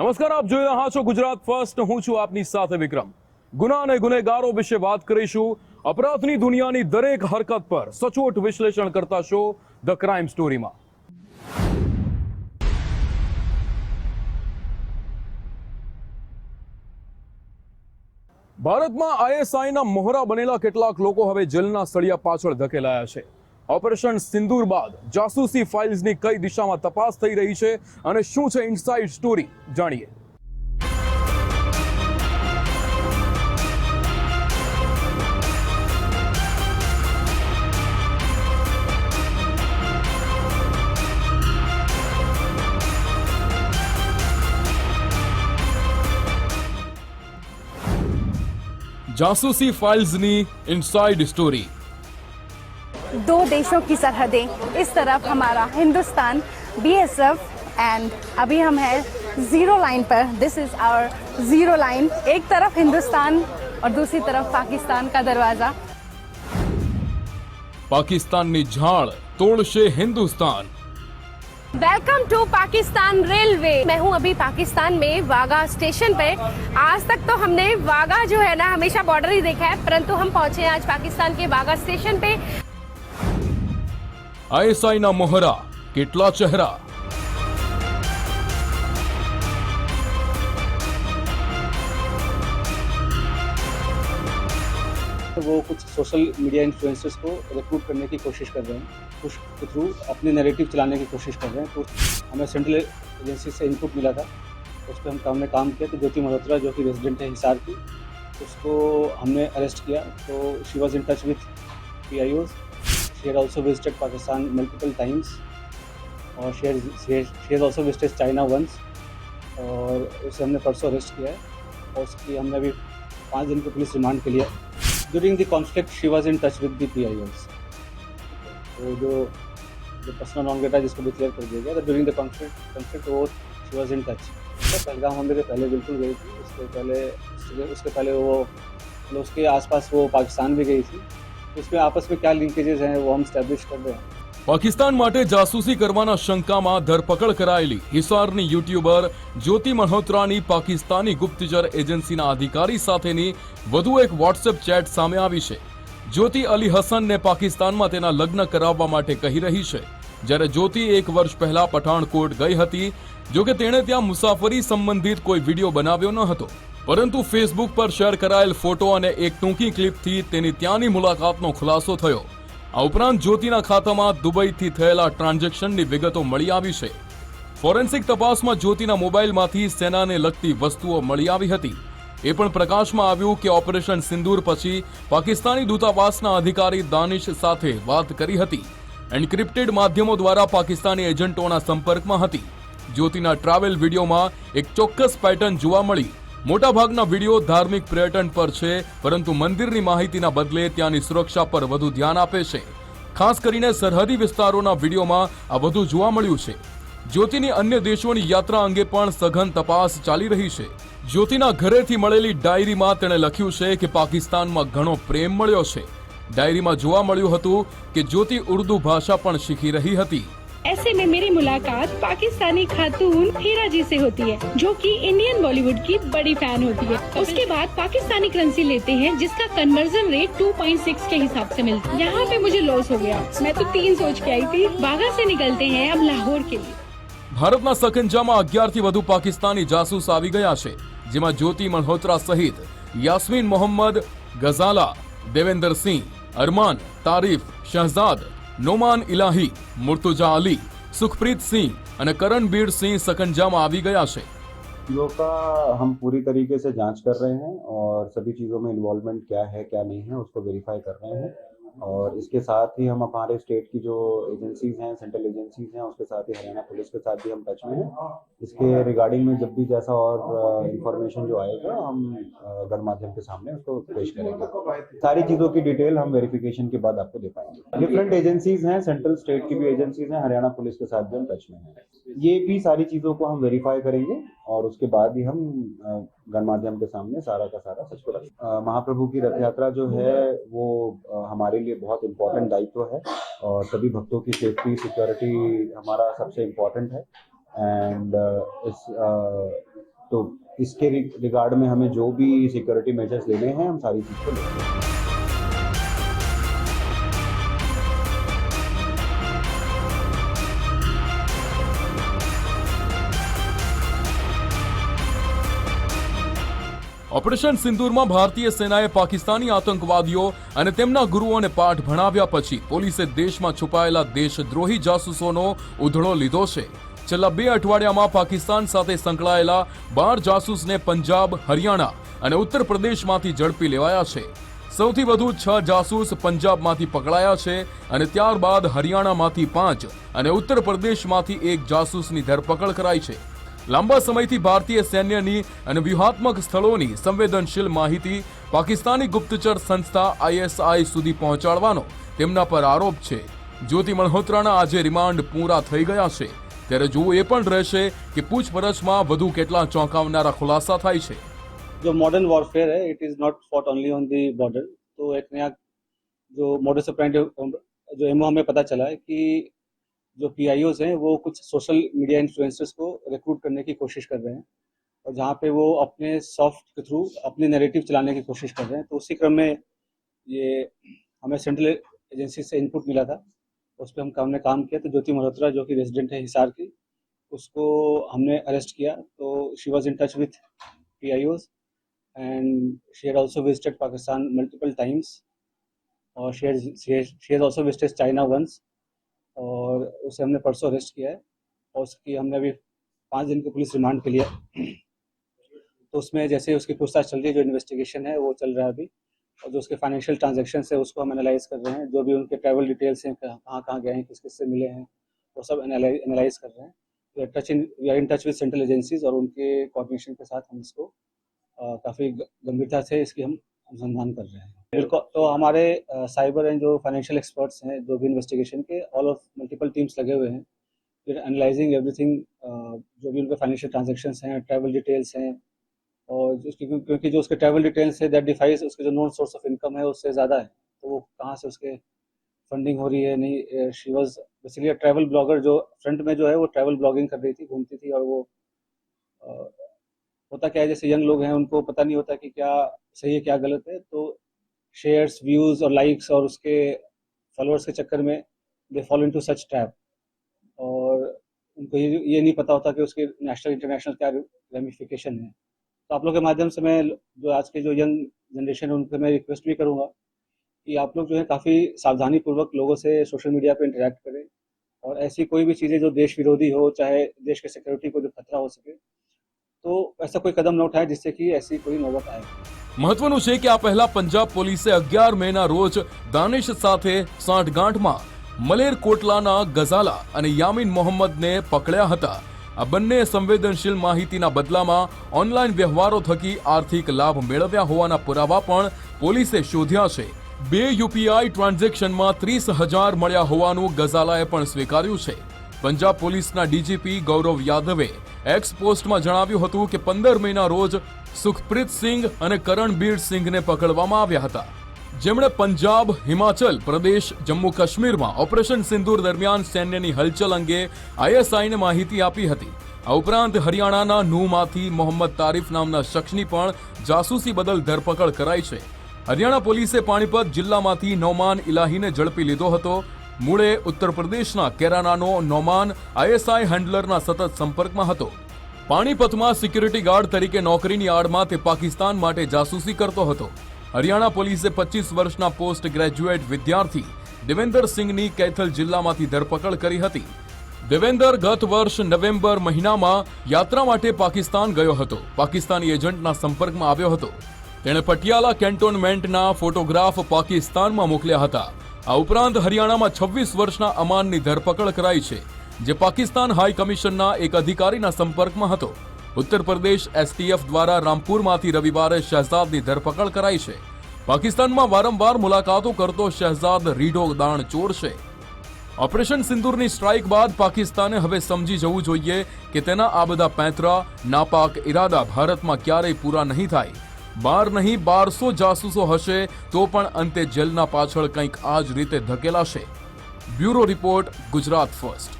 નમસ્કાર, આપ જોઈ રહ્યા છો ગુજરાત ફર્સ્ટ. હું છું આપની સાથે વિક્રમ. ગુના અને ગુનેગારો વિશે વાત કરીશું. અપરાધની દુનિયાની દરેક હરકત પર સચોટ વિશ્લેષણ કરતા શો ધ ક્રાઇમ સ્ટોરીમાં. ભારતમાં આઈએસઆઈના મોહરા બનેલા કેટલાક લોકો હવે જેલના સળિયા પાછળ ધકેલાયા છે. ઓપરેશન સિંદૂર બાદ જાસૂસી ફાઇલ્સની કઈ દિશામાં તપાસ થઈ રહી છે અને શું છે ઇનસાઇડ સ્ટોરી, જાણીએ. જાસૂસી ફાઇલ્સની ઇનસાઇડ સ્ટોરી. दो देशों की सरहदें इस तरफ हमारा हिंदुस्तान बीएसएफ एंड अभी हम हैं जीरो लाइन पर this is our zero line एक तरफ हिंदुस्तान और दूसरी तरफ पाकिस्तान का दरवाजा પાકિસ્તાનની ઝાડ તોડશે Hindustan welcome to Pakistan railway मैं हूं अभी पाकिस्तान में वागा स्टेशन पे आज तक तो हमने वागा जो है ना हमेशा बॉर्डर ही देखा है परंतु हम पहुंचे हैं आज पाकिस्तान के वागा स्टेशन पे આઈએસઆઈના મોહરા કેટલા ચહેરા तो वो कुछ सोशल मीडिया इन्फ्लुएंसर्स को रिक्रूट करने की कोशिश कर रहे हैं कुछ के थ्रू अपने नैरेटिव चलाने की कोशिश कर रहे हैं तो हमें सेंट्रल एजेंसी से इनपुट मिला था उस पर हम हमने काम किया तो ज्योति मल्होत्रा जो कि रेजिडेंट है हिसार की उसको हमने अरेस्ट किया तो she was in touch with P I she had also visited Pakistan multiple times और she has also visited China once और उसे हमने परसों अरेस्ट किया है, और उसकी हमने अभी पाँच दिन के पुलिस रिमांड के लिए, during the conflict she was in touch with the PIOs तो जो जो पर्सनल नॉन गेटा जिसको डिक्लेयर कर दिया गया तो ड्यूरिंग द कॉन्फ्लिक्ट कॉन्फ्लिक्ट वो she was in touch Pahalgam हमले के पहले बिल्कुल गई थी, उसके पहले उसके पहले वो मतलब उसके आसपास वो पाकिस्तान भी गई थी तो इसमें आपस में क्या लिंकेजेस हैं वो हम स्टैब्लिश कर रहे हैं પાકિસ્તાન માટે જાસૂસી કરવાના શંકામાં ધરપકડ કરાયેલી હિસારની યુટ્યુબર જ્યોતિ મલ્હોત્રાની પાકિસ્તાની ગુપ્તચર એજન્સીના અધિકારી સાથેની વધુ એક વોટ્સએપ ચેટ સામે આવી છે જ્યોતિ અલી હસનને પાકિસ્તાનમાં તેના લગ્ન કરાવવા માટે કહી રહી છે જ્યારે જ્યોતિ એક વર્ષ પહેલા પઠાણકોટ ગઈ હતી જો કે તેણે ત્યાં મુસાફરી સંબંધિત કોઈ વિડીયો બનાવ્યો ન હતો પરંતુ ફેસબુક પર શેર કરાયેલ ફોટો અને એક ટૂંકી ક્લિપથી તેની ત્યાંની મુલાકાતનો ખુલાસો થયો. આ ઉપરાંત જ્યોતિના ખાતામાં દુબઈથી થયેલા ટ્રાન્ઝેક્શનની વિગતો મળી આવી છે. ફોરેન્સિક તપાસમાં જ્યોતિના મોબાઈલમાંથી સેનાને લગતી વસ્તુઓ મળી આવી હતી. એ પણ પ્રકાશમાં આવ્યું કે ઓપરેશન સિંદૂર પછી પાકિસ્તાની દૂતાવાસના અધિકારી દાનિશ સાથે વાત કરી હતી. એન્ક્રિપ્ટેડ માધ્યમો દ્વારા પાકિસ્તાની એજન્ટોના સંપર્કમાં હતી. જ્યોતિના ટ્રાવેલ વિડીયોમાં એક ચોક્કસ પેટર્ન જોવા મળી. મોટાભાગના વીડિયો ધાર્મિક પર્યટન પર છે, પરંતુ મંદિરની માહિતીના બદલે ત્યાંની સુરક્ષા પર વધુ ધ્યાન આપે છે. ખાસ કરીને સરહદી વિસ્તારોના વિડીયોમાં આ વધુ જોવા મળ્યું છે. જ્યોતિની અન્ય દેશોની યાત્રા અંગે પણ સઘન તપાસ ચાલી રહી છે. જ્યોતિના ઘરેથી મળેલી ડાયરીમાં તેણે લખ્યું છે કે પાકિસ્તાનમાં ઘણો પ્રેમ મળ્યો છે. ડાયરીમાં જોવા મળ્યું હતું કે જ્યોતિ ઉર્દુ ભાષા પણ શીખી રહી હતી. ऐसे में मेरी मुलाकात पाकिस्तानी खातून हीरा जी से होती है जो कि इंडियन बॉलीवुड की बड़ी फैन होती है उसके बाद पाकिस्तानी करेंसी लेते हैं जिसका कन्वर्जन रेट 2.6 के हिसाब से मिलता है यहाँ पे मुझे लॉस हो गया मैं तो तीन सोच के आई थी बागा से निकलते हैं अब लाहौर के लिए ભારતના સકંજામાં અગિયારથી વધુ પાકિસ્તાની જાસૂસ આવી ગયા છે જેમાં જ્યોતિ મલ્હોત્રા સહિત યાસ્મીન મોહમ્મદ ગઝાલા દેવેન્દર સિંહ અરમાન તારીફ શહઝાદ નોમાન ઇલાહી મુર્તુજા અલી સુખપ્રીત સિંહ અને કરણબીર સિંહ સકંજામાં આવી ગયા છે चीज़ों का हम पूरी तरीके से जांच कर रहे हैं और सभी चीज़ों में इन्वॉल्वमेंट क्या है क्या नहीं है उसको वेरीफाई कर रहे हैं और इसके साथ ही हम हमारे स्टेट की जो एजेंसीज हैं सेंट्रल एजेंसीज हैं, उसके साथ ही हरियाणा पुलिस के साथ भी हम टच में हैं। इसके रिगार्डिंग में जब भी जैसा और इंफॉर्मेशन जो आएगा, हम गणमाध्यम के सामने उसको पेश करेंगे। सारी चीज़ों की डिटेल हम वेरिफिकेशन के बाद आपको दे पाएँगे। डिफरेंट एजेंसीज हैं सेंट्रल स्टेट की भी एजेंसीज हैं, हरियाणा पुलिस के साथ भी हम टच में हैं। ये भी सारी चीज़ों को हम वेरीफाई करेंगे और उसके बाद ही हम गणमाध्यम के सामने सारा का सारा सच को रखेंगे महाप्रभु की रथ यात्रा जो है, वो हमारे लिए बहुत इम्पोर्टेंट दायित्व है और सभी भक्तों की सेफ्टी सिक्योरिटी हमारा सबसे इम्पोर्टेंट है। एंड इस तो इसके रिगार्ड में हमें जो भी सिक्योरिटी मेजर्स लेने हैं, हम सारी चीज़ को लेते ઓપરેશન સિંદૂરમાં ભારતીય સેનાએ પાકિસ્તાની આતંકવાદીઓ અને તેમના ગુરુઓને પાઠ ભણાવ્યા પછી પોલીસે દેશમાં છુપાયેલા દેશદ્રોહી જાસૂસોનો ઉધડો લીધો છે. છેલ્લા બે અઠવાડિયામાં પાકિસ્તાન સાથે સંકળાયેલા બાર જાસૂસને પંજાબ, હરિયાણા અને ઉત્તર પ્રદેશમાંથી ઝડપી લેવાયા છે. સૌથી વધુ છ જાસૂસ પંજાબમાંથી પકડાયા છે અને ત્યારબાદ હરિયાણામાંથી પાંચ અને ઉત્તર પ્રદેશમાંથી એક જાસૂસની ધરપકડ કરાઈ છે. લાંબા સમયથી ભારતીય સૈન્યની અને વ્યૂહાત્મક સ્થળોની સંવેદનશીલ માહિતી પાકિસ્તાની ગુપ્તચર સંસ્થા આઈએસઆઈ સુધી પહોંચાડવાનો તેમના પર આરોપ છે જ્યોતિ મલ્હોત્રાના આજે રિમાન્ડ પૂરા થઈ ગયા છે ત્યારે જોવું એ પણ રહેશે કે પૂછપરછમાં વધુ કેટલા ચોંકાવનારા ખુલાસા થાય છે जो मॉडर्न वॉरफेयर है it is not fought only on the border तो एक नया जो मॉडर्न ऑपरेंड जो एमओ हमें पता चला है कि जो पी हैं वो कुछ सोशल मीडिया इन्फ्लुएंसर्स को रिक्रूट करने की कोशिश कर रहे हैं। और जहाँ पे वो अपने सॉफ्ट के थ्रू अपने नैरेटिव चलाने की कोशिश कर रहे हैं तो उसी क्रम में ये हमें सेंट्रल एजेंसी से इनपुट मिला था। उस पर हम हमने काम किया तो ज्योति मल्होत्रा जो कि रेजिडेंट है हिसार की, उसको हमने अरेस्ट किया। तो she was in touch with P I Os and she had also visited Pakistan multiple times और she has also visited China once और उसे हमने परसों अरेस्ट किया है। और उसकी हमने अभी पाँच दिन की पुलिस रिमांड पे लिया तो उसमें जैसे उसकी पूछताछ चल रही है, जो इन्वेस्टिगेशन है, वो चल रहा है अभी। और जो उसके फाइनेंशियल ट्रांजेक्शन है, उसको हम एनालाइज कर रहे हैं। जो भी उनके ट्रैवल डिटेल्स हैं, कहाँ कहाँ गए हैं, किस किस से मिले हैं, वो सब एनालाइज कर रहे हैं। We are touch in we are in touch with central agencies और उनके कोऑर्डिनेशन के साथ हम इसको काफ़ी गंभीरता से इसकी हम अनुसंधान कर रहे हैं। बिल्कुल। तो हमारे साइबर एंड जो फाइनेंशियल एक्सपर्ट्स हैं, जो भी इन्वेस्टिगेशन के ऑल ऑफ़ मल्टीपल टीम्स लगे हुए हैं। फिर एनालाइजिंग एवरीथिंग जो भी उनके फाइनेंशियल ट्रांजेक्शन हैं ट्रैवल डिटेल्स हैं और क्योंकि जो उसके ट्रैवल डिटेल्स है दैट डिफाइज उसके जो नॉन सोर्स ऑफ़ इनकम है उससे ज़्यादा है। तो वो कहाँ से उसके फंडिंग हो रही है? नहीं she was basically travel blogger जो फ्रंट में जो है वो ट्रैवल ब्लॉगिंग कर रही थी घूमती थी और वो uh, होता क्या है जैसे यंग लोग हैं उनको पता नहीं होता कि क्या सही है क्या गलत है तो शेयर्स व्यूज़ और लाइक्स और उसके फॉलोअर्स के चक्कर में they follow in to such trap और उनको ये ये नहीं पता होता कि उसके नेशनल इंटरनेशनल क्या रेमिफिकेशन है तो आप लोग के माध्यम से मैं जो आज के जो यंग जनरेशन है उनसे मैं रिक्वेस्ट भी करूँगा कि आप लोग जो है काफ़ी सावधानी पूर्वक लोगों से सोशल मीडिया पे इंटरेक्ट करें और ऐसी कोई भी चीज़ें जो देश विरोधी हो चाहे देश के सिक्योरिटी को जो खतरा हो सके तो ऐसा कोई कदम न उठाए जिससे कि ऐसी कोई नौबत आए મહત્વનું છે કે આ પહેલા પંજાબ પોલીસે અગિયાર મેના રોજ દાનિશ સાથે સાંઠગાંઠમાં મલેર કોટલાના ગઝાલા અને યામીન મોહમ્મદને પકડ્યા હતા. આ બંને સંવેદનશીલ માહિતીના બદલામાં ઓનલાઈન વ્યવહારો થકી આર્થિક લાભ મેળવ્યા હોવાના પુરાવા પણ પોલીસે શોધ્યા છે. બે યુપીઆઈ ટ્રાન્ઝેક્શનમાં ત્રીસ હજાર મળ્યા હોવાનું ગઝાલાએ પણ સ્વીકાર્યું છે. પંજાબ પોલીસના ડીજીપી ગૌરવ યાદવે એક્સ પોસ્ટમાં જણાવ્યું હતું કે પંદર મહિના રોજ સુખપ્રીત સિંઘ અને કરણબીર સિંઘને પકડવામાં આવ્યા હતા. જેમણે પંજાબ, હિમાચલ પ્રદેશ, જમ્મુ કાશ્મીરમાં ઓપરેશન સિંદૂર દરમિયાન સૈન્યની હલચલ અંગે આઈએસઆઈને માહિતી આપી હતી. આ ઉપરાંત હરિયાણાના નૂમાંથી મોહમ્મદ તારીફ નામના શખ્સની પણ જાસૂસી બદલ ધરપકડ કરાઈ છે. હરિયાણા પોલીસે પાણીપત જિલ્લામાંથી નોમાન ઇલાહીને ઝડપી લીધો હતો. મૂળે ઉત્તર પ્રદેશના કેરાનાનો નોમાન આઈએસઆઈ હેન્ડલરના સતત સંપર્કમાં હતો. પાણીપતમાં સિક્યુરિટી ગાર્ડ તરીકે નોકરીની આડમાં તે પાકિસ્તાન માટે જાસૂસી કરતો હતો. હરિયાણા પોલીસે પચીસ વર્ષના પોસ્ટ ગ્રેજ્યુએટ વિદ્યાર્થી દેવેન્દર સિંઘની કૈથલ જિલ્લામાંથી ધરપકડ કરી હતી. દેવેન્દર ગત વર્ષ નવેમ્બર મહિનામાં યાત્રા માટે પાકિસ્તાન ગયો હતો. પાકિસ્તાની એજન્ટના સંપર્કમાં આવ્યો હતો. તેણે પટિયાલા કેન્ટોનમેન્ટના ફોટોગ્રાફ પાકિસ્તાનમાં મોકલ્યા હતા. આ ઉપરાંત હરિયાણામાં છવ્વીસ વર્ષના અમાનની ધરપકડ કરાઈ છે, જે પાકિસ્તાન હાઈ કમિશનના એક અધિકારીના સંપર્કમાં હતો. ઉત્તર પ્રદેશ એસટીએફ દ્વારા રામપુરમાંથી રવિવારે શહેજાદની ધરપકડ કરાઈ છે. પાકિસ્તાનમાં વારંવાર મુલાકાતો કરતો શહેજાદ રીઢો દાણ ચોર છે ઓપરેશન સિંદૂરની સ્ટ્રાઇક બાદ પાકિસ્તાને હવે સમજી જવું જોઈએ કે તેના આ બધા પેંતરા નાપાક ઇરાદા ભારતમાં ક્યારેય પૂરા નહીં થાય. બાર નહીં, બારસો જાસૂસો હશે તો પણ અંતે જેલના પાછળ કંઈક આ જ રીતે ધકેલાશે. Bureau report Gujarat first.